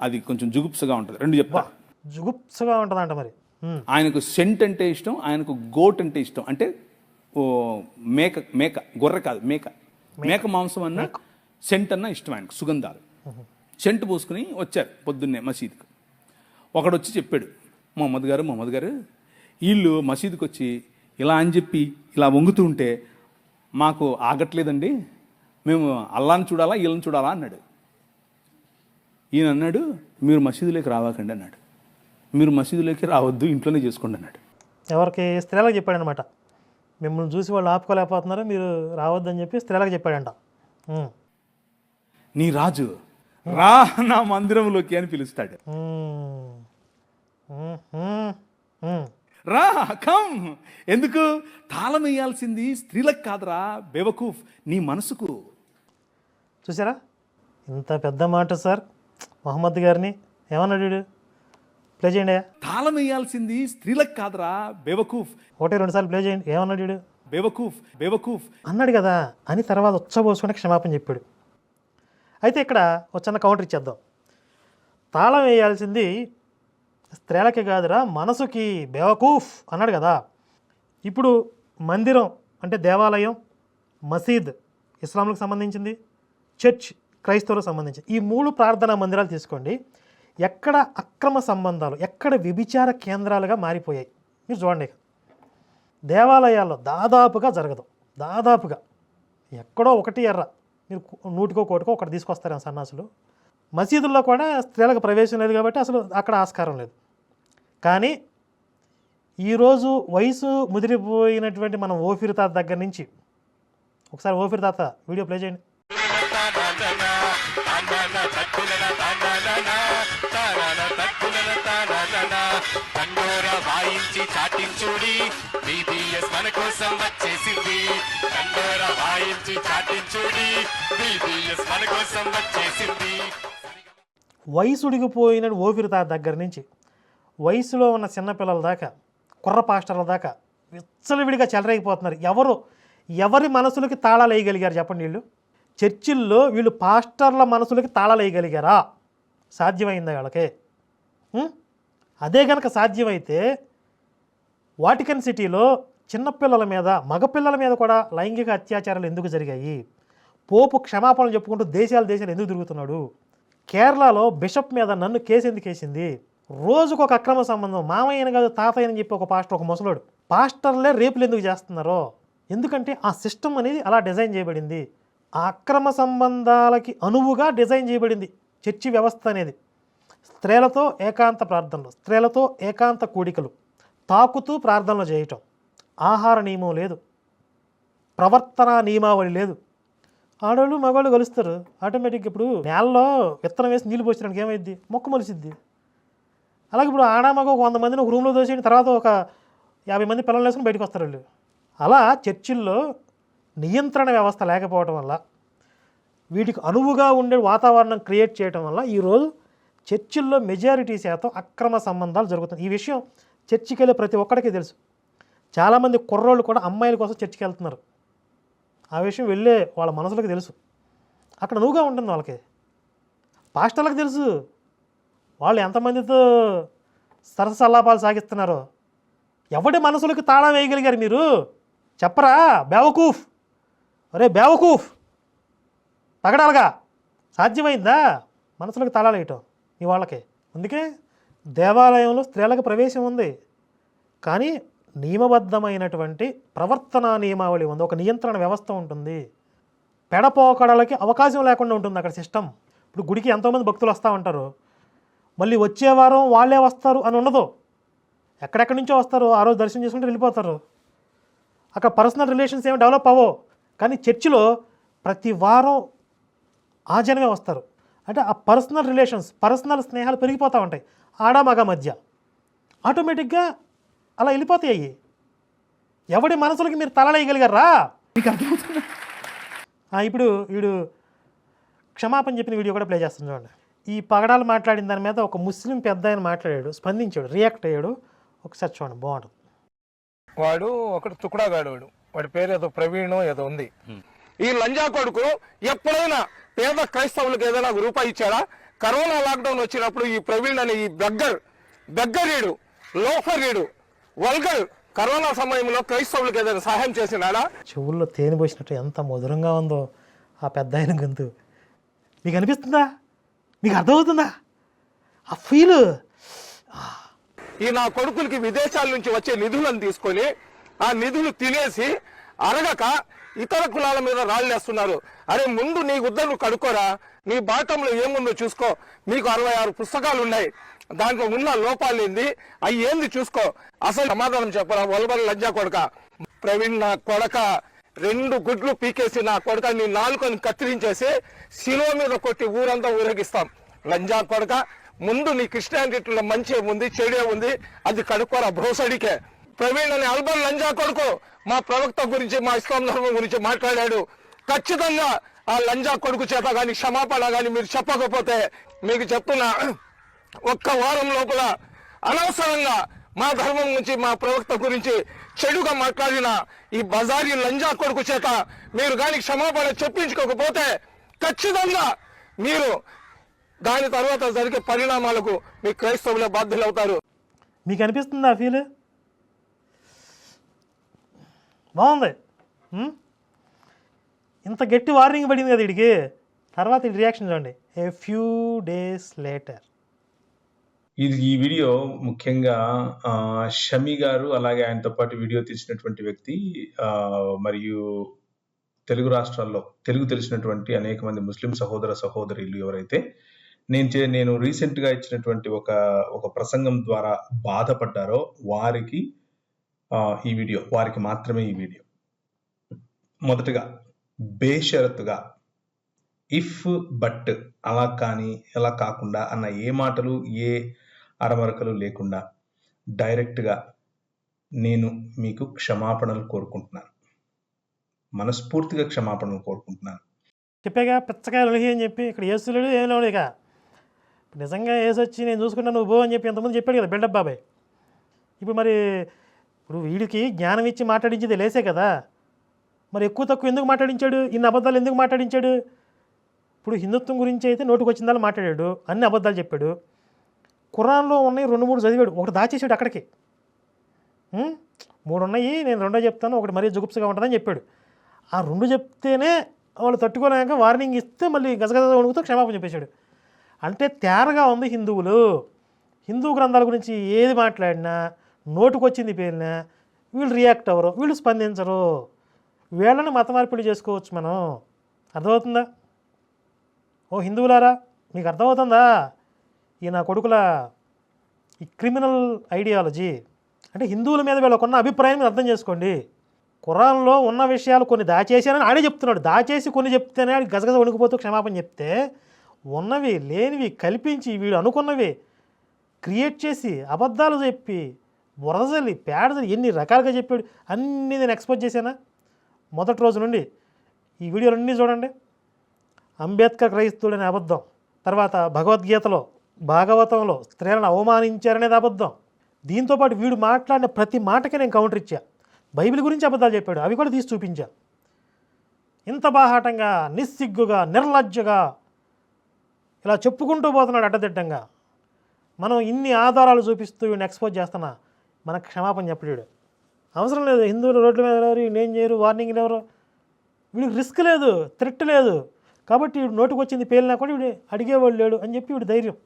అది కొంచెం జుగుప్సగా ఉంటుంది. రెండు చెప్తా. జుగుప్సగా ఉంటుందంట మరి. ఉమ్. ఆయనకు సెంట్ అంటే ఇష్టం ఆయనకు గోట్ అంటే ఇష్టం. అంటే ఓ మేక మేక గొర్రె కాదు మేక. మేక. మాంసం అన్న సెంట్ అన్న ఇష్టం ఆయనకు సుగంధాలు. సెంట్ పూసుకుని వచ్చారు పొద్దున్నే మసీదుకు. ఒకడు వచ్చి చెప్పాడు మొహమ్మద్ గారు మొహమ్మద్ గారు వీళ్ళు మసీదుకి వచ్చి ఇలా అని చెప్పి ఇలా వంగుతూ ఉంటే మాకు ఆగట్లేదండి. మేము అల్లాని చూడాలా వీళ్ళని చూడాలా అన్నాడు. ఈయన అన్నాడు మీరు మసీదులోకి రావాకండి అన్నాడు. మీరు మసీదులోకి రావద్దు ఇంట్లోనే చేసుకోండి అన్నాడు. ఎవరికి స్త్రీలకు చెప్పాడు అనమాట మిమ్మల్ని చూసి వాళ్ళు ఆపుకోలేకపోతున్నారు మీరు రావద్దని చెప్పి స్త్రీలకు చెప్పాడంట. నీ రాజు రా నా మందిరంలోకి అని పిలుస్తాడు. రా కమ్. ఎందుకు? తాళం వేయాల్సింది స్త్రీలకు కాదురా బేవకూఫ్. నీ మనసుకు. చూసారా? ఇంత పెద్ద మాట సార్. మొహమ్మద్ గారిని ఏమన్నాడు ప్లే చేయండి తాళం వేయాల్సింది స్త్రీలకు కాదురా బేవకూఫ్. ఒకటి రెండు సార్లు ప్లే చేయండి. ఏమన్నాడు బేవకూఫ్ బేవకూఫ్. అన్నాడు కదా అని తర్వాత ఉచ్చబోసుకుని క్షమాపణ చెప్పాడు. అయితే ఇక్కడ ఒక చిన్న కౌంటర్ ఇచ్చేద్దాం. తాళం వేయాల్సింది స్త్రీలకి కాదురా మనసుకి బేవకూఫ్ అన్నాడు కదా. ఇప్పుడు మందిరం అంటే దేవాలయం మసీద్ ఇస్లాంలకు సంబంధించింది చర్చ్ క్రైస్తవులకు సంబంధించి. ఈ మూడు ప్రార్థనా మందిరాలు తీసుకోండి. ఎక్కడ అక్రమ సంబంధాలు ఎక్కడ వ్యభిచార కేంద్రాలుగా మారిపోయాయి. మీరు చూడండి దేవాలయాల్లో దాదాపుగా జరగదు. దాదాపుగా. ఎక్కడో ఒకటి ఎర్ర. మీరు నూటికో కోటికో ఒకటి తీసుకొస్తారు సన్నాసులు. మసీదుల్లో కూడా స్త్రీలకు ప్రవేశం లేదు కాబట్టి అసలు అక్కడ ఆస్కారం లేదు. కానీ ఈరోజు వయసు ముదిరిపోయినటువంటి మనం ఓఫిర్ తాత దగ్గర నుంచి ఒకసారి ఓఫిర్ తాత వీడియో ప్లే చేయండి. కోసం వచ్చేసింది. తండోర వాయించి చాటించుడి. బీబీఎస్ మన కోసం వచ్చేసింది. వయసుడిగిపోయిన ఓఫిర్ తాత దగ్గర నుంచి. వయసులో ఉన్న చిన్నపిల్లల దాకా కుర్ర పాస్టర్ల దాకా విచ్చలవిడిగా చెలరేగిపోతున్నారు. ఎవరు? ఎవరి మనసులకి తాళాలు వేయగలిగారు చెప్పండి వీళ్ళు? చర్చిల్లో వీళ్ళు పాస్టర్ల మనసులకి తాళాలు వేయగలిగారా? సాధ్యమైందా వాళ్ళకి? అదే కనుక సాధ్యమైతే వాటికన్ సిటీలో చిన్నపిల్లల మీద మగపిల్లల మీద కూడా లైంగిక అత్యాచారాలు ఎందుకు జరిగాయి? పోపు క్షమాపణలు చెప్పుకుంటూ దేశాలు దేశాలు ఎందుకు తిరుగుతున్నాడు? కేరళలో బిషప్ మీద నన్ను కేసు ఎందుకు వేసింది? రోజుకు ఒక అక్రమ సంబంధం మామయ్యని కాదు తాతయ్యని చెప్పి ఒక పాస్టర్ ఒక ముసలోడు. పాస్టర్లే రేపులు ఎందుకు చేస్తున్నారో? ఎందుకంటే ఆ సిస్టమ్ అనేది అలా డిజైన్ చేయబడింది. ఆ అక్రమ సంబంధాలకి అనువుగా డిజైన్ చేయబడింది చర్చి వ్యవస్థ అనేది. స్త్రీలతో ఏకాంత ప్రార్థనలు స్త్రీలతో ఏకాంత కూడికలు తాకుతూ ప్రార్థనలు చేయటం. ఆహార నియమం లేదు. ప్రవర్తన నియమావళి లేదు. ఆడవాళ్ళు మగవాళ్ళు కలుస్తారు. ఆటోమేటిక్గా ఇప్పుడు నేలలో విత్తనం వేసి నీళ్ళు పోసినానికి ఏమైద్ది? మొక్క మొలిసిద్ది. అలాగే ఇప్పుడు ఆడ మగ ఒక వంద మందిని ఒక రూమ్లో దోసేయండి తర్వాత ఒక యాభై మంది పిల్లలు వేసుకుని బయటకు వస్తారు వాళ్ళు. అలా చర్చిల్లో నియంత్రణ వ్యవస్థ లేకపోవడం వల్ల వీటికి అనువుగా ఉండే వాతావరణం క్రియేట్ చేయడం వల్ల ఈరోజు చర్చిల్లో మెజారిటీ శాతం అక్రమ సంబంధాలు జరుగుతుంది ఈ విషయం చర్చికి వెళ్ళే ప్రతి ఒక్కడికి తెలుసు. చాలామంది కుర్రోళ్ళు కూడా అమ్మాయిల కోసం చర్చికి వెళ్తున్నారు. ఆ విషయం వెళ్ళే వాళ్ళ మనసులకు తెలుసు. అక్కడ నువ్వుగా ఉంటుంది వాళ్ళకి. పాస్టర్లకు తెలుసు. వాళ్ళు ఎంతమందితో సరసల్లాపాలు సాగిస్తున్నారో. ఎవడి మనసులకు తాళం వేయగలిగారు మీరు? చెప్పరా బేవకూఫ్. అరే బేవకూఫ్. పగడాలుగా. సాధ్యమైందా? మనసులకు తాళాలు వేయటం మీ వాళ్ళకి. అందుకే దేవాలయంలో స్త్రీలకు ప్రవేశం ఉంది. కానీ నియమబద్ధమైనటువంటి ప్రవర్తనా నియమావళి ఉంది. ఒక నియంత్రణ వ్యవస్థ ఉంటుంది. పెడపోకడలకి అవకాశం లేకుండా ఉంటుంది అక్కడ సిస్టమ్. ఇప్పుడు గుడికి ఎంతోమంది భక్తులు వస్తూ ఉంటారు. మళ్ళీ వచ్చే వారం వాళ్ళే వస్తారు అని ఉండదు. ఎక్కడెక్కడి నుంచో వస్తారు. ఆ రోజు దర్శనం చేసుకుంటే వెళ్ళిపోతారు. అక్కడ పర్సనల్ రిలేషన్స్ ఏమి డెవలప్ అవ్వవు. కానీ చర్చిలో ప్రతి వారం ఆ జనమే వస్తారు. అంటే ఆ పర్సనల్ రిలేషన్స్ పర్సనల్ స్నేహాలు పెరిగిపోతూ ఉంటాయి. ఆడ మగ మధ్య. ఆటోమేటిక్గా అలా వెళ్ళిపోతాయి. అయ్యి ఎవడి మనసులకి మీరు తలలేయగలిగారా అర్థమవుతుందా? ఆ, ఇప్పుడు వీడు క్షమాపణ చెప్పిన వీడియో కూడా ప్లే చేస్తాను చూడండి. ఈ పగడాలు మాట్లాడిన దాని మీద ఒక ముస్లిం పెద్ద ఆయన మాట్లాడాడు స్పందించాడు రియాక్ట్ అయ్యాడు. ఒకసారి చూడండి బాగుంటుంది. వాడు ఒకడు తుకుడాగాడు వాడు. వాడి పేరు ఏదో ప్రవీణ్ ఏదో ఉంది. ఈ లంజా కొడుకు ఎప్పుడైనా పేద క్రైస్తవులకు ఏదైనా రూపాయి ఇచ్చాడా? కరోనా లాక్డౌన్ వచ్చినప్పుడు ఈ ప్రవీణ్ అనే ఈ బెగ్గర్ బెగ్గరీడు లోఫరీడు వల్గర్ కరోనా సమయంలో క్రైస్తవులకు ఏదైనా సహాయం చేసినాడా? చెవుల్లో తేనె పోసినట్టు ఎంత మధురంగా ఉందో ఆ పెద్ద ఆయన గొంతు. మీకు అనిపిస్తుందా? మీకు అర్థమవుతుందా? ఆ ఫీల్? ఈ నా కొడుకులకి విదేశాల నుంచి వచ్చే నిధులను తీసుకొని ఆ నిధులు తినేసి అరగక ఇతర కులాల మీద రాళ్ళేస్తున్నారు అరే ముందు నీ గుద్దలు కడుక్కోరా. నీ బాటంలో ఏముందో చూసుకో. మీకు అరవై ఆరు పుస్తకాలు ఉన్నాయి. దాంట్లో ఉన్న లోపాలు ఏంది? అవి ఏంది చూసుకో. అసలు సమాధానం చెప్పరా? వలబల లంజా కొడక. ప్రవీణ్ నా కొడక. రెండు గుడ్లు పీకేసి నా కొడక నీ నాలుకని కత్తిరించేసి శిలో మీద కొట్టి ఊరంతా ఊరేగిస్తాం. లంజా కొడక ముందు నీ క్రిస్టియానిటీలో మంచి ఉంది చెడే ఉంది. అది కడుక్కోరా భ్రోసడికే. ప్రవీణ్ అనే అల్బన్ లంజా కొడుకు మా ప్రవక్త గురించి మా ఇస్లాం ధర్మం గురించి మాట్లాడాడు. ఖచ్చితంగా ఆ లంజా కొడుకు చేత కానీ క్షమాపణ కానీ మీరు చెప్పకపోతే మీకు చెప్తున్నా. ఒక్క వారం లోపల అనవసరంగా మా ధర్మం గురించి మా ప్రవక్త గురించి చెడుగా మాట్లాడిన ఈ బజారీ లంజా కొడుకు చేత మీరు కానీ క్షమాపణ చెప్పించుకోకపోతే ఖచ్చితంగా మీరు దాని తర్వాత జరిగే పరిణామాలకు మీ క్రైస్తవులే బాధ్యులవుతారు. మీకు అనిపిస్తుందా ఫీల్ బాగుంది. ఇంత గట్టి వార్నింగ్ పడింది కదా వీడికి. తర్వాత రియాక్షన్ చూడండి. ఏ ఫ్యూ డేస్ లేటర్ ఇది ఈ వీడియో ముఖ్యంగా షమి గారు అలాగే ఆయనతో పాటు వీడియో తీసినటువంటి వ్యక్తి మరియు తెలుగు రాష్ట్రాల్లో తెలుగు తెలిసినటువంటి అనేక మంది ముస్లిం సహోదర సహోదరులు ఎవరైతే నేను చే నేను రీసెంట్గా ఇచ్చినటువంటి ఒక ఒక ప్రసంగం ద్వారా బాధపడ్డారో వారికి ఈ వీడియో వారికి మాత్రమే ఈ వీడియో. మొదటగా బేషరతుగా ఇఫ్ బట్ అలా కానీ ఎలా కాకుండా అన్న ఏ మాటలు ఏ అరమరకలు లేకుండా డైరెక్ట్గా నేను మీకు క్షమాపణలు కోరుకుంటున్నాను. మనస్ఫూర్తిగా క్షమాపణలు కోరుకుంటున్నాను. చెప్పాగా పిచ్చకాయలు ఉలిహి అని చెప్పి ఇక్కడ ఏసులేడు ఏం లేవు ఇక. నిజంగా ఏసు వచ్చి నేను చూసుకుంటాను నువ్వు అని చెప్పి ఎంతమంది చెప్పాడు కదా బిల్డప్ బాబాయ్. ఇప్పుడు మరి ఇప్పుడు వీడికి జ్ఞానం ఇచ్చి మాట్లాడించేది లేసే కదా. మరి ఎక్కువ తక్కువ ఎందుకు మాట్లాడించాడు? ఇన్ని అబద్ధాలు ఎందుకు మాట్లాడించాడు? ఇప్పుడు హిందుత్వం గురించి అయితే నోటికి వచ్చిందాలు మాట్లాడాడు అన్ని అబద్ధాలు చెప్పాడు. కురాన్లో ఉన్నాయి రెండు మూడు చదివాడు ఒకటి దాచేసాడు అక్కడికి. మూడు ఉన్నాయి నేను రెండో చెప్తాను ఒకటి మరీ జుగుప్సగా ఉంటుందని చెప్పాడు. ఆ రెండు చెప్తేనే వాళ్ళు తట్టుకోలేక వార్నింగ్ ఇస్తే మళ్ళీ గజగజ వణుకుతూ క్షమాపణ చెప్పేశాడు. అంటే తేరగా ఉంది హిందువులు. హిందూ గ్రంథాల గురించి ఏది మాట్లాడినా నోటుకొచ్చింది పేరినా. వీళ్ళు రియాక్ట్ అవ్వరు వీళ్ళు స్పందించరు. వీళ్ళని మత మార్పిడి చేసుకోవచ్చు మనం. అర్థమవుతుందా? ఓ హిందువులారా మీకు అర్థమవుతుందా? ఈ నా కొడుకుల ఈ క్రిమినల్ ఐడియాలజీ అంటే హిందువుల మీద వీళ్ళకున్న అభిప్రాయం అర్థం చేసుకోండి. ఖురాన్లో ఉన్న విషయాలు కొన్ని దాచేసానని ఆడే చెప్తున్నాడు. దాచేసి కొన్ని చెప్తేనే ఆడి గజగజ వణికిపోతూ క్షమాపణ చెప్తే ఉన్నవి లేనివి కల్పించి వీడు అనుకున్నవి క్రియేట్ చేసి అబద్ధాలు చెప్పి బురదజల్లి పేడజల్లి ఎన్ని రకాలుగా చెప్పాడు. అన్నీ నేను ఎక్స్పోజ్ చేశానా? మొదటి రోజు నుండి. ఈ వీడియోలన్నీ చూడండి. అంబేద్కర్ క్రైస్తుడనే అబద్ధం. తర్వాత భగవద్గీతలో భాగవతంలో స్త్రీలను అవమానించారనేది అబద్ధం. దీంతోపాటు వీడు మాట్లాడిన ప్రతి మాటకి నేను కౌంటర్ ఇచ్చా. బైబిల్ గురించి అబద్ధాలు చెప్పాడు. అవి కూడా తీసి చూపించా. ఇంత బాహాటంగా నిస్సిగ్గుగా నిర్లజ్జగా ఇలా చెప్పుకుంటూ పోతున్నాడు అడ్డదిడ్డంగా. మనం ఇన్ని ఆధారాలు చూపిస్తూ వీడిని ఎక్స్పోజ్ చేస్తున్నా. మనకు క్షమాపణ చెప్పలేడు. అవసరం లేదు. హిందువులు రోడ్ల మీద ఎవరు నేను చేయరు వార్నింగ్ ఎవరు వీడికి రిస్క్ లేదు థ్రెట్ లేదు. కాబట్టి వీడు నోటికి వచ్చింది పేలినా కూడా వీడు అడిగేవాడు లేడు అని చెప్పి వీడు ధైర్యం.